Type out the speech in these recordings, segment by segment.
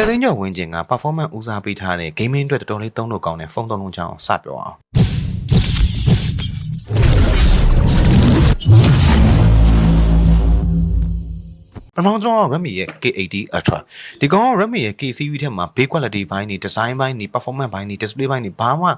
10သိန်းကျော်ဝင်းကျင်က performance ဦးစားပေးထားတဲ့ gaming အတွက်တော်တော်လေးသုံးလို့ကောင်းတဲ့ဖုန်းသုံးလုံးချောင်းစပြောအောင်ပထမဆုံးတော့ Redmi ရဲ့ K80 Ultra ဒီကောင်က Redmi ရဲ့ K series ထဲမှာ build quality ဘိုင်းနေ design ဘိုင်းနေ performance ဘိုင်းနေ display ဘိုင်းနေဘာမှ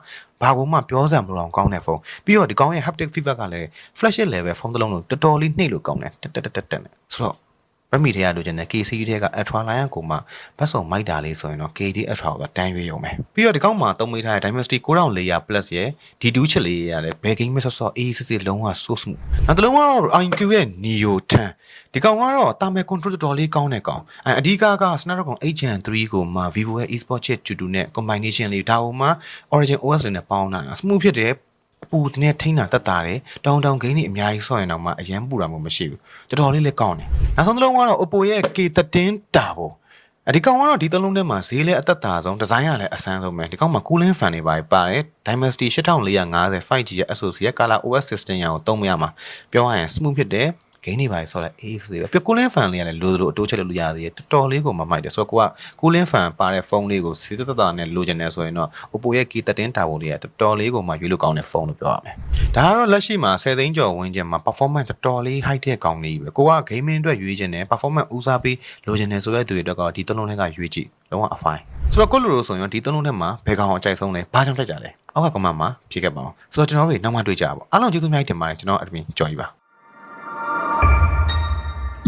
ဘာကိုမှပြောစရာမလိုအောင်ကောင်းတဲ့ဖုန်းပြီးတော့ဒီကောင်ရဲ့ haptic feedback ကလည်း flagship level ဖုန်းတစ်လုံးလို့တော်တော်လေးနှိပ်လို့ကောင်းတယ်တက်တက်တက်တက်တက်နဲ့ဆိုတော့ Redmi ထဲကလိုချင်တဲ့ K series ထဲက Ultra line ကိုမှဘတ်စုံမိုက်တာလေးဆိုရင်တော့ KD Ultra ကိုတန်းရွေးရုံပဲပြီးတော့ဒီကောင်မှာသုံးမိထားတဲ့ Dimensity 9000 layer plus ရဲ့ D2 ချစ်လေးရရတယ်ဘယ် game မဆော့ဆော့အေးစစ်စစ်လုံးဝ so smooth နောက်တစ်လုံးကတော့ iQ ရဲ့ Neo 10ဒီကောင်ကတော့တာမယ် control တော်တော်လေးကောင်းတဲ့ကောင်အဲအဓိကက Snapdragon 8 Gen 3ကိုမှ Vivo ရဲ့ eSport chip 2 2နဲ့ combination လေးဒါကိုမှ Origin OS လေးနဲ့ပေါင်းတာ smooth ဖြစ်တယ် ပူတင်နဲ့ထိန်းတာတက်တာတယ်တောင်တောင်ဂိမ်းတွေအများကြီးဆော့ရင်တော့မှအရန်ပူတာမျိုးမရှိဘူးတော်တော်လေးလည်းကောင်းတယ်နောက်ဆုံးတစ်လုံးကတော့ Oppo ရဲ့ K13 Turbo အဒီကောင်ကတော့ဒီသုံးလုံးထဲမှာဈေးလည်းအသက်သာဆုံးဒီဇိုင်းကလည်းအဆန်းဆုံးပဲဒီကောင်မှာ cooling fan တွေပါပါတယ် Dimensity 8450 5G ရဲ့ SoC ရဲ့ Color OS system ရအောင်သုံးမရမှာပြောရရင် smooth ဖြစ်တယ် ဂိမ်းတွေပါဆော့လိုက်အေးစေးပဲပြ cooling fan လေးကလည်းလိုလိုအတိုးချက်လို့ရသေးတယ်တော်တော်လေးကိုမမိုက်တယ်ဆိုတော့ကိုက cooling fan ပါတဲ့ဖုန်းလေးကိုစေးသက်သက်နဲ့လိုချင်တယ်ဆိုရင်တော့ Oppo ရဲ့ K13 Turbo လေးကတော်တော်လေးကိုမှရွေးလို့ကောင်းတဲ့ဖုန်းလို့ပြောရမယ်ဒါကတော့လက်ရှိမှာ10သိန်းကျော်ဝန်းကျင်မှာ performance တော်တော်လေး high တဲ့ကောင်လေးပဲကိုက gaming အတွက်ရွေးချင်တယ် performance ဦးစားပေးလိုချင်တယ်ဆိုတဲ့သူတွေအတွက်ကတော့ဒီသုံးလုံးထဲကရွေးကြည့်လုံးဝအဖိုင်းဆိုတော့ကိုလိုလိုဆိုရင်ဒီသုံးလုံးထဲမှာဘယ်ကောင်အကြိုက်ဆုံးလဲဘာကြောင့်တက်ကြလဲအောက်က comment မှာဖြေခဲ့ပါအောင်ဆိုတော့ကျွန်တော်တို့နောက်မှတွေ့ကြပါဦးအားလုံးကျေးဇူးများတင်ပါတယ်ကျွန်တော်အဒမင်ကြော်ကြီးပါ